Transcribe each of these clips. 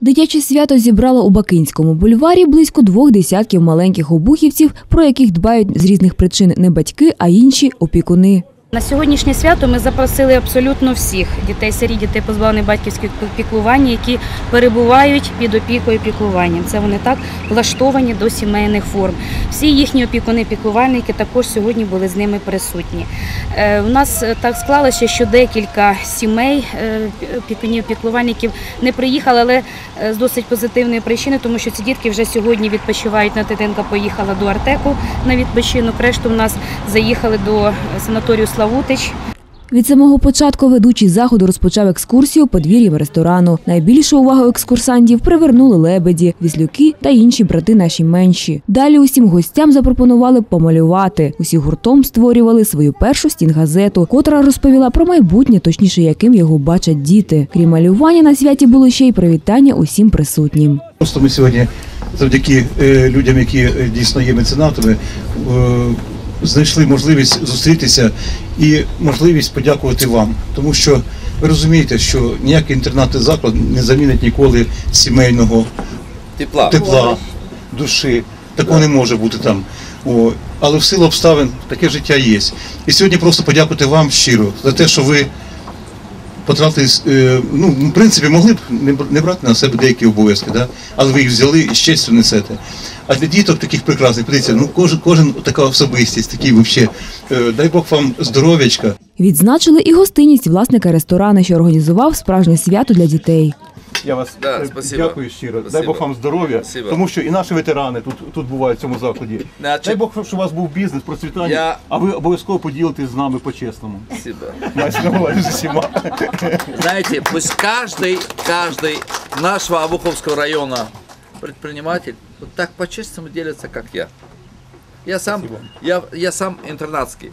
Дитяче свято зібрало у Бакинському бульварі близько двох десятків маленьких обухівців, про яких дбають з різних причин не батьки, а інші опікуни. На сьогоднішнє свято ми запросили абсолютно всіх дітей, сирі дітей позбавлених батьківських піклування, які перебувають під опікою піклуванням. Це вони так влаштовані до сімейних форм. Всі їхні опікуни, піклувальники також сьогодні були з ними присутні. Е, У нас е, так склалося, що декілька сімей е, опікунів, піклувальників не приїхали, але е, з досить позитивної причини, тому що ці дітки вже сьогодні відпочивають. На дитинка поїхала до Артеку на відпочинок. Решту в нас заїхали до санаторію Славутич. Від самого початку ведучий заходу розпочав екскурсію подвір'ям ресторану. Найбільшу увагу екскурсантів привернули лебеді, віслюки та інші брати наші менші. Далі усім гостям запропонували помалювати. Усі гуртом створювали свою першу стінгазету, котра розповіла про майбутнє, точніше, яким його бачать діти. Крім малювання на святі було ще й привітання усім присутнім. Просто ми сьогодні, завдяки е, людям, які е, дійсно є меценатами, е, знайшли можливість зустрітися і можливість подякувати вам. Тому що ви розумієте, що ніякий інтернатний заклад не замінить ніколи сімейного Тепла. тепла, душі. Такого не може бути там. О, але в силу обставин таке життя є. І сьогодні просто подякувати вам щиро за те, що ви потратили, е, ну, в принципі, могли б не бр- брати на себе деякі обов'язки, да? але ви їх взяли і з несете. А для діток таких прекрасних, подивіться, ну кожен, кожен така особистість, такий взагалі, е, дай Бог вам здоров'ячка. Відзначили і гостинність власника ресторану, що організував справжнє свято для дітей. Я вас Да, е, спасибо. дякую щиро. Дай Спасибо. Бог вам здоров'я, Спасибо. тому що і наші ветерани тут, тут бувають в цьому закладі. Значить- Дай Бог, щоб у вас був бізнес, процвітання, Я- а ви обов'язково поділитесь з нами по-чесному. Спасибо. Мається на увазі з усіма. Знаете, пусть каждый, каждый нашего Обуховского района предприниматель вот так по-честному делится, как я. Я сам, я, я сам интернатский.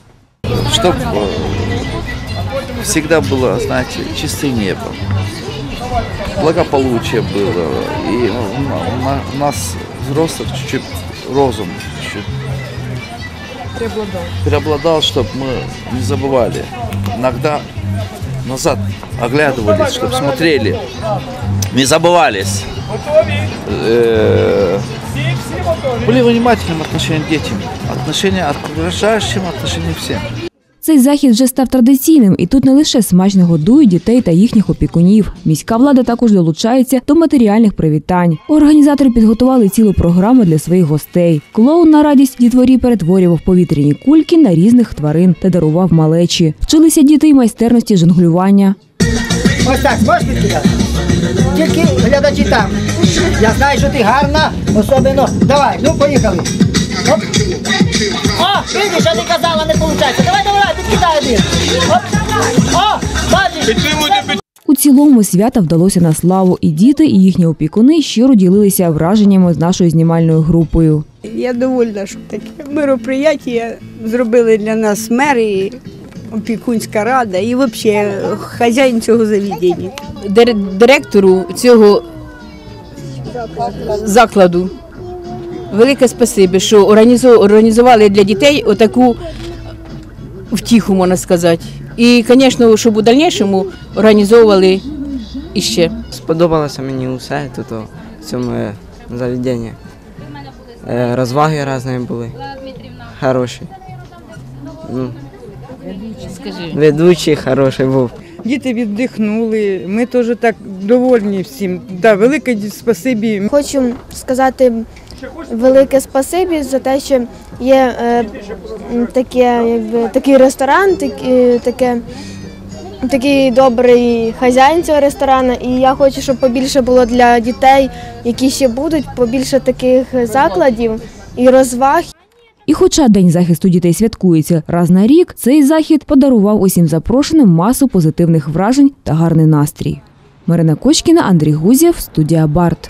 Чтоб э, всегда было, знаете, чистое небо, благополучие было, и у на- у на- у нас взрослых чуть-чуть розум чуть-чуть преобладал, чтобы мы не забывали. Иногда назад оглядывались, чтобы смотрели, не забывались. Э, Были внимательным отношением к детям, отношение от окружающим, отношение к всем. Цей захід вже став традиційним, і тут не лише смачно годують дітей та їхніх опікунів. Міська влада також долучається до матеріальних привітань. Організатори підготували цілу програму для своїх гостей. Клоун на радість дітворі перетворював повітряні кульки на різних тварин та дарував малечі. Вчилися діти й майстерності жонглювання. Ось так, зможеш підкидати? Тільки глядачі там. Я знаю, що ти гарна, особливо. Давай, ну поїхали. Оп. О, видиш, а ти казала, не виходить. У цілому свята вдалося на славу, і діти, і їхні опікуни щиро ділилися враженнями з нашою знімальною групою. Я довольна, що таке мероприятие зробили для нас мер і опікунська рада і взагалі хазяїн цього заведення. дир- директору цього закладу. Велике спасибі, що організу- організували для дітей отаку втіху, можна сказати. І, звісно, щоб у дальнішому організовували іще. Сподобалося мені усе тут в цьому е, заведенні. Е, Розваги різні були. Хороші. Ну, Скажи. ведучий хороший був. Діти віддихнули, ми теж так довольні всім. Да, велике спасибі. Хочу сказати велике спасибі за те, що є е, таке, якби, такий ресторан, такі, таке, такий добрий хазяїн цього ресторану. І я хочу, щоб побільше було для дітей, які ще будуть, побільше таких закладів і розваг. І хоча День захисту дітей святкується раз на рік, цей захід подарував усім запрошеним масу позитивних вражень та гарний настрій. Марина Кочкіна, Андрій Гузєв, студія Барт.